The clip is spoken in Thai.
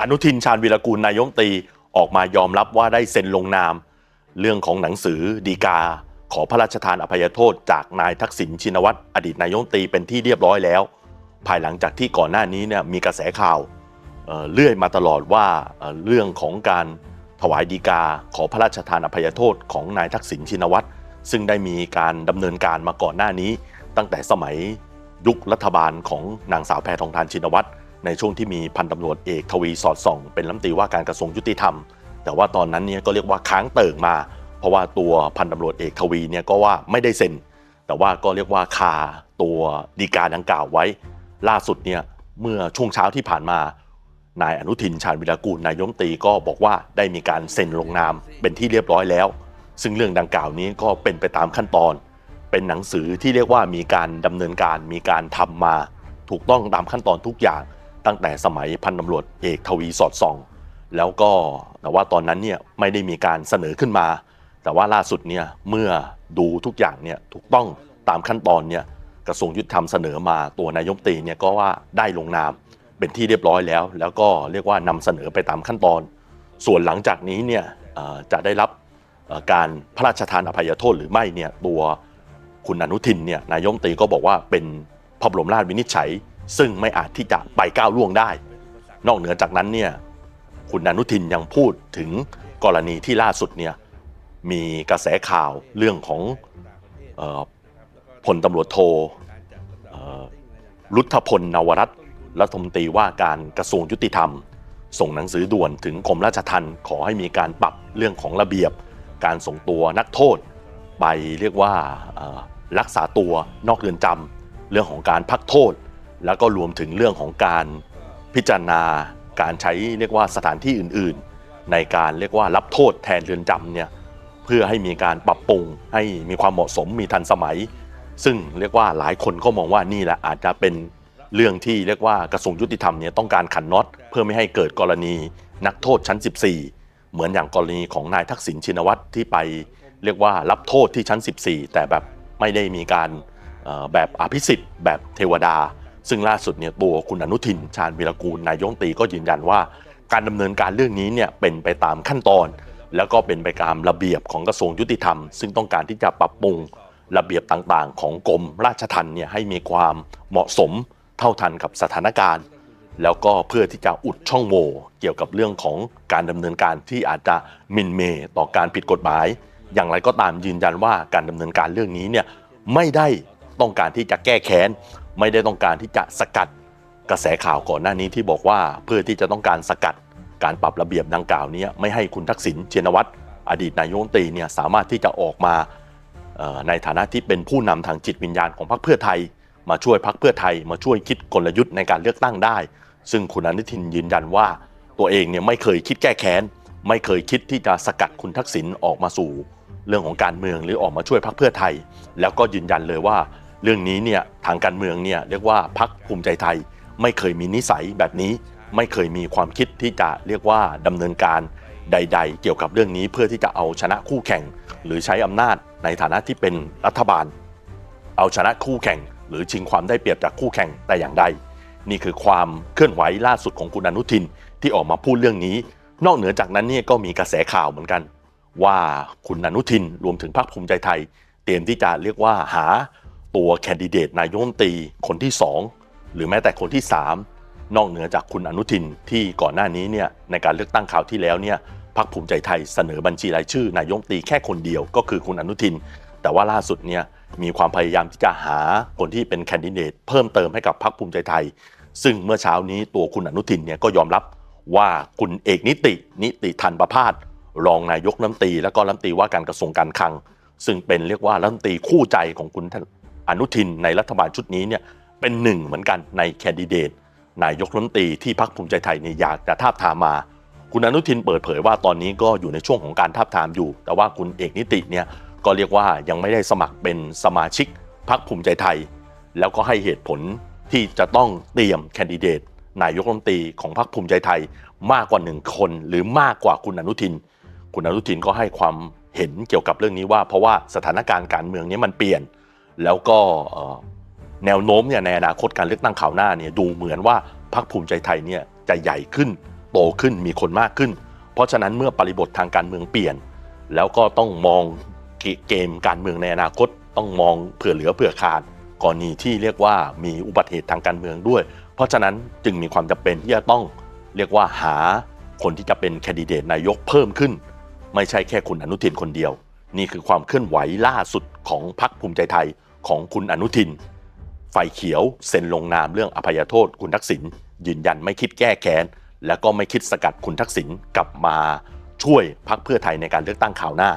อนุทินชาญวีรกูลนายกรัฐมตรีออกมายอมรับว่าได้เซ็นลงนาม เรื่องของหนังสือดีกา ขอพระราชทานอภัยโทษ จากนายทักษิณชินวัตรอดีตนายกรัฐมตรีเป็นที่เรียบร้อยแล้ว ภายหลังจากที่ก่อนหน้านี้เนี่ยมีกระแสข่าวเเลื่อยมาตลอดว่าเเรื่องของการถวายดีกา ขอพระราชทานอภัยโทษของนายทักษิณชินวัตรซึ่งได้มีการดำเนินการมาก่อนหน้านี้ ตั้งแต่สมัยยุครัฐบาลของนางสาวแพทองทานชินวัตร ในช่วงที่มีพันตำรวจเอกทวีสอดส่อง เป็นรัฐมนตรีว่าการกระทรวงยุติธรรม แต่ว่าตอนนั้นเนี่ยก็เรียกว่าค้างเติ่งมา เพราะว่าตัวพันตำรวจเอกทวีเนี่ยก็ว่าไม่ได้เซ็น แต่ว่าก็เรียกว่าคาตัวดีกาดังกล่าวไว้ ล่าสุดเนี่ยเมื่อช่วงเช้าที่ผ่านมานายอนุทินชาญวิรากูลนายกรัฐมตรีก็บอกว่าได้มีการเซ็นลงนามเป็นที่เรียบร้อยแล้ว ซึ่งเรื่องดังกล่าวนี้ก็เป็นไปตามขั้นตอน เป็นหนังสือที่เรียกว่ามีการดำเนินการมีการทำมา ถูกต้องตามขั้นตอนทุกอย่าง ตั้งแต่สมัยพันตำรวจเอกทวีสอดส่อง แล้วก็แต่ว่าตอนนั้นเนี่ยไม่ได้มีการเสนอขึ้นมา แต่ว่าล่าสุดเนี่ยเมื่อดูทุกอย่างเนี่ยถูกต้องตามขั้นตอนเนี่ยกระทรวงยุติธรรมเสนอมาตัวนายมตีเนี่ยก็ว่าได้ลงนามเป็นที่เรียบร้อยแล้ว แล้วก็เรียกว่านำเสนอไปตามขั้นตอน ส่วนหลังจากนี้เนี่ยจะได้รับการพระราชทานอภัยโทษหรือไม่เนี่ยตัวคุณอนุทินเนี่ยนายมตีก็บอกว่าเป็นพระบรมราชวินิจฉัย ซึ่งไม่อาจที่จะไปก้าวล่วงได้ นอกเหนือจากนั้นเนี่ยคุณอนุทินยังพูดถึงกรณีที่ล่าสุดเนี่ยมีกระแสข่าวเรื่องของออพลตำรวจโทรุทธพลนวรัตน์รัฐมนตรีว่าการกระทรวงยุติธรรม ส่งหนังสือด่วนถึงกรมราชทัณฑ์ขอให้มีการปรับเรื่องของระเบียบ การส่งตัวนักโทษ ไปเรียกว่ารักษาตัวนอกเรือนจำเรื่องของการพักโทษ แล้วก็รวมถึงเรื่องของการพิจารณาการใช้เรียกว่าสถานที่อื่นๆ ในการเรียกว่ารับโทษแทนเรือนจำเนี่ยเพื่อให้มีการปรับปรุงให้มีความเหมาะสมมีทันสมัย ซึ่งเรียกว่าหลายคนก็มองว่านี่แหละอาจจะเป็นเรื่องที่เรียกว่ากระทรวงยุติธรรมเนี่ยต้องการขันน็อตเพื่อไม่ให้เกิดกรณีนักโทษชั้น 14 เหมือนอย่างกรณีของนายทักษิณชินวัตรที่ไปเรียกว่ารับโทษที่ชั้น 14 แต่แบบไม่ได้มีการแบบอภิสิทธิ์แบบเทวดา ซึ่งล่าสุดเนี่ยตัวคุณอนุทินชาญวิรกูลนายกตีก็ยืนยันว่า การดำเนินการเรื่องนี้เนี่ยเป็นไปตามขั้นตอน แล้วก็เป็นไปตามระเบียบของกระทรวงยุติธรรม ซึ่งต้องการที่จะปรับปรุงระเบียบต่างๆ ของกรมราชทัณฑ์เนี่ยให้มีความเหมาะสมเท่าทันกับสถานการณ์ แล้วก็เพื่อที่จะอุดช่องโหว่เกี่ยวกับเรื่องของการดำเนินการที่อาจจะมินเมต่อการผิดกฎหมาย อย่างไรก็ตามยืนยันว่าการดำเนินการเรื่องนี้เนี่ยไม่ได้ ต้องการที่จะแก้แค้น ไม่ได้ต้องการที่จะสกัดกระแสข่าวก่อนหน้านี้ที่บอกว่าเพื่อที่จะต้องการสกัดการปรับระเบียบดังกล่าวนี้ไม่ให้คุณทักษิณเชนวัตรอดีตนายกรัฐมนตรีเนี่ยสามารถที่จะออกมาในฐานะที่เป็นผู้นำทางจิตวิญญาณของพรรคเพื่อไทย มาช่วยพรรคเพื่อไทย มาช่วยคิดกลยุทธ์ในการเลือกตั้งได้ ซึ่งคุณอนุทินยืนยันว่า ตัวเองเนี่ยไม่เคยคิดแก้แค้น ไม่เคยคิดที่จะสกัดคุณทักษิณออกมาสู่ เรื่องของการเมืองหรือออกมาช่วยพรรคเพื่อไทย แล้วก็ยืนยันเลยว่า เรื่องนี้เนี่ยทางการเมืองเนี่ยเรียกว่าพรรคภูมิใจไทย ไม่เคยมีนิสัยแบบนี้ ไม่เคยมีความคิดที่จะเรียกว่าดำเนินการใด ๆ เกี่ยวกับเรื่องนี้เพื่อที่จะเอาชนะคู่แข่ง หรือใช้อำนาจในฐานะที่เป็นรัฐบาล เอาชนะคู่แข่ง หรือชิงความได้เปรียบจากคู่แข่งแต่อย่างใด นี่คือความเคลื่อนไหวล่าสุดของคุณอนุทินที่ออกมาพูดเรื่องนี้ นอกเหนือจากนั้นเนี่ยก็มีกระแสข่าวเหมือนกัน ว่าคุณอนุทินรวมถึงพรรคภูมิใจไทย เตรียมที่จะเรียกว่าหา ตัวแคนดิเดตนายกรัฐมนตรีคนที่ 2 หรือแม้แต่คนที่ 3 นอกเหนือจากคุณอนุทินที่ก่อนหน้านี้เนี่ยในการเลือกตั้งคราวที่แล้วเนี่ยพรรคภูมิใจไทยเสนอบัญชีรายชื่อนายกรัฐมนตรีแค่คนเดียวก็คือคุณอนุทิน แต่ว่าล่าสุดเนี่ยมีความพยายามที่จะหาคนที่เป็นแคนดิเดตเพิ่มเติมให้กับพรรคภูมิใจไทย ซึ่งเมื่อเช้านี้ตัวคุณอนุทินเนี่ยก็ยอมรับว่าคุณเอกนิติ นิติทันประพาสรองนายกรัฐมนตรี และก็รัฐมนตรีว่าการกระทรวงการคลัง ซึ่งเป็นเรียกว่ารัฐมนตรีคู่ใจของคุณ อนุทินในรัฐบาลชุดนี้เนี่ยเป็นหนึ่งเหมือนกันในแคนดิเดต นายกรัฐมนตรีที่พรรคภูมิใจไทยเนี่ยอยากจะทาบทามมา คุณอนุทินเปิดเผยว่าตอนนี้ก็อยู่ในช่วงของการทาบทามอยู่ แต่ว่าคุณเอกนิติเนี่ยก็เรียกว่ายังไม่ได้สมัครเป็นสมาชิกพรรคภูมิใจไทย แล้วก็ให้เหตุผลที่จะต้องเตรียมแคนดิเดตนายกรัฐมนตรีของพรรคภูมิใจไทยมากกว่าหนึ่งคน หรือมากกว่าคุณอนุทิน คุณอนุทินก็ให้ความเห็นเกี่ยวกับเรื่องนี้ว่า เพราะว่าสถานการณ์การเมืองนี้มันเปลี่ยน แล้วก็แนวโน้มเนี่ยในอนาคตการเลือกตั้งข่าวหน้าเนี่ยดูเหมือนว่าพรรคภูมิใจไทยเนี่ยจะใหญ่ขึ้น โตขึ้นมีคนมากขึ้น เพราะฉะนั้นเมื่อปริบททางการเมืองเปลี่ยน แล้วก็ต้องมองเกเกมการเมืองในอนาคตต้องมองเผื่อเหลือเผื่อขาดกรณีที่เรียกว่ามีอุบัติเหตุทางการเมืองด้วย เพราะฉะนั้นจึงมีความจำเป็นที่จะต้องเรียกว่าหาคนที่จะเป็นแคนดิเดตนายกเพิ่มขึ้น ไม่ใช่แค่คุณอนุทินคนเดียว นี่คือความเคลื่อนไหวล่าสุดของพรรคภูมิใจไทย ของคุณอนุทินไฟเขียวเซ็นลงนามเรื่องอภัยโทษคุณทักษิณยืนยันไม่คิดแก้แค้น และก็ไม่คิดสกัดคุณทักษิณกลับมาช่วยพรรคเพื่อไทยในการเลือกตั้งข่าวหน้า